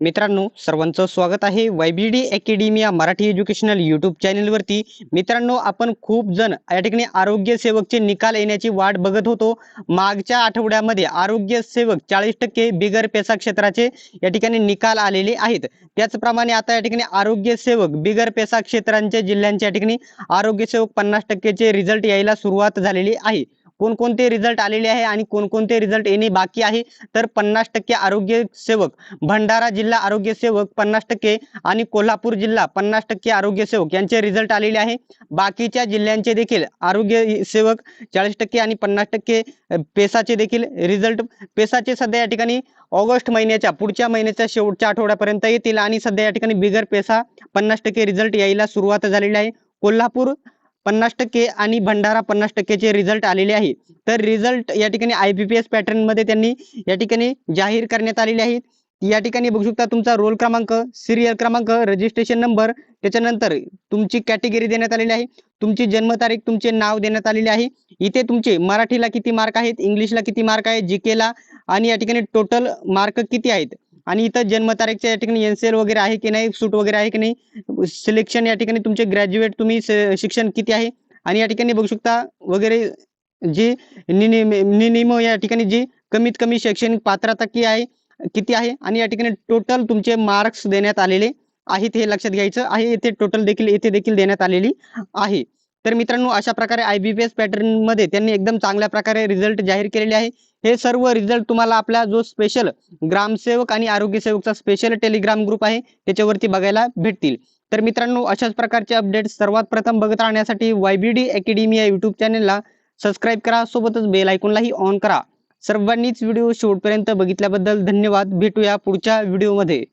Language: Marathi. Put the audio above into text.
मित्रांनो सर्वांचं स्वागत आहे YBD D academia Marathi educational YouTube चॅनलवरती. मित्रांनो आपण खूप जण या ठिकाणी आरोग्य सेवकचे निकाल येण्याची वाट बघत होतो. मागच्या आठवड्यामध्ये आरोग्य सेवक चाळीस टक्के बिगर पेसा क्षेत्राचे या ठिकाणी निकाल आलेले आहेत. त्याचप्रमाणे आता या ठिकाणी आरोग्य सेवक बिगर पेसा क्षेत्रांच्या जिल्ह्यांच्या ठिकाणी आरोग्य सेवक पन्नास टक्केचे रिझल्ट यायला सुरुवात झालेली आहे. कोणकोणते रिझल्ट आलेले आहे आणि कोणकोणते रिझल्ट येणे बाकी आहे? तर पन्नास टक्के आरोग्य सेवक भंडारा जिल्हा आरोग्य सेवक पन्नास टक्के आणि कोल्हापूर जिल्हा पन्नास टक्के आरोग्य सेवक यांचे रिझल्ट आलेले आहे. बाकीच्या जिल्ह्यांचे देखील आरोग्य सेवक चाळीस टक्के आणि पन्नास टक्के पेसाचे देखील रिझल्ट पेसाचे सध्या या ठिकाणी ऑगस्ट महिन्याच्या पुढच्या महिन्याच्या शेवटच्या आठवड्यापर्यंत येतील आणि सध्या या ठिकाणी बिगर पेसा पन्नास टक्के रिझल्ट यायला सुरुवात झालेली आहे. कोल्हापूर पन्नास टक्के आणि भंडारा पन्नास टक्केचे रिझल्ट आलेले आहे. तर रिझल्ट या ठिकाणी आय बी पी एस पॅटर्नमध्ये त्यांनी या ठिकाणी जाहीर करण्यात आलेले आहेत. या ठिकाणी बघू शकता तुमचा रोल क्रमांक सिरियल क्रमांक रजिस्ट्रेशन नंबर त्याच्यानंतर तुमची कॅटेगरी देण्यात आलेली आहे. तुमची जन्मतारीख तुमचे नाव देण्यात आलेले आहे. इथे तुमचे मराठीला किती मार्क आहेत इंग्लिशला किती मार्क आहे जी ला आणि या ठिकाणी टोटल मार्क किती आहेत? आणि इथं जन्मतारीखच्या या ठिकाणी एनसीएल वगैरे आहे की नाही? सूट वगैरे आहे की नाही? सिलेक्शन या ठिकाणी तुमचे ग्रॅज्युएट तुम्ही शिक्षण किती आहे? आणि या ठिकाणी बघू शकता वगैरे जी निनिम या ठिकाणी जी कमीत कमी शैक्षणिक पात्रता की आहे किती आहे? आणि या ठिकाणी टोटल तुमचे मार्क्स देण्यात आलेले आहेत हे लक्षात घ्यायचं आहे. येथे टोटल देखील येथे देखील देण्यात आलेली आहे. तर मित्रांनो अशा प्रकारे आय बी पी पॅटर्नमध्ये त्यांनी एकदम चांगल्या प्रकारे रिझल्ट जाहीर केलेले आहे. हे सर्व रिझल्ट तुम्हाला आपला जो स्पेशल ग्रामसेवक आणि आरोग्य सेवकचा स्पेशल टेलिग्राम ग्रुप आहे त्याच्यावरती बघायला भेटतील. तर मित्रांनो अशाच प्रकारचे अपडेट सर्वात प्रथम बघत राहण्यासाठी वायबीडी अकॅडमी या युट्यूब चॅनलला सबस्क्राईब करा. सोबतच बेल आयकॉनलाही ऑन करा. सर्वांनीच व्हिडिओ शेवटपर्यंत बघितल्याबद्दल धन्यवाद. भेटूया पुढच्या व्हिडिओमध्ये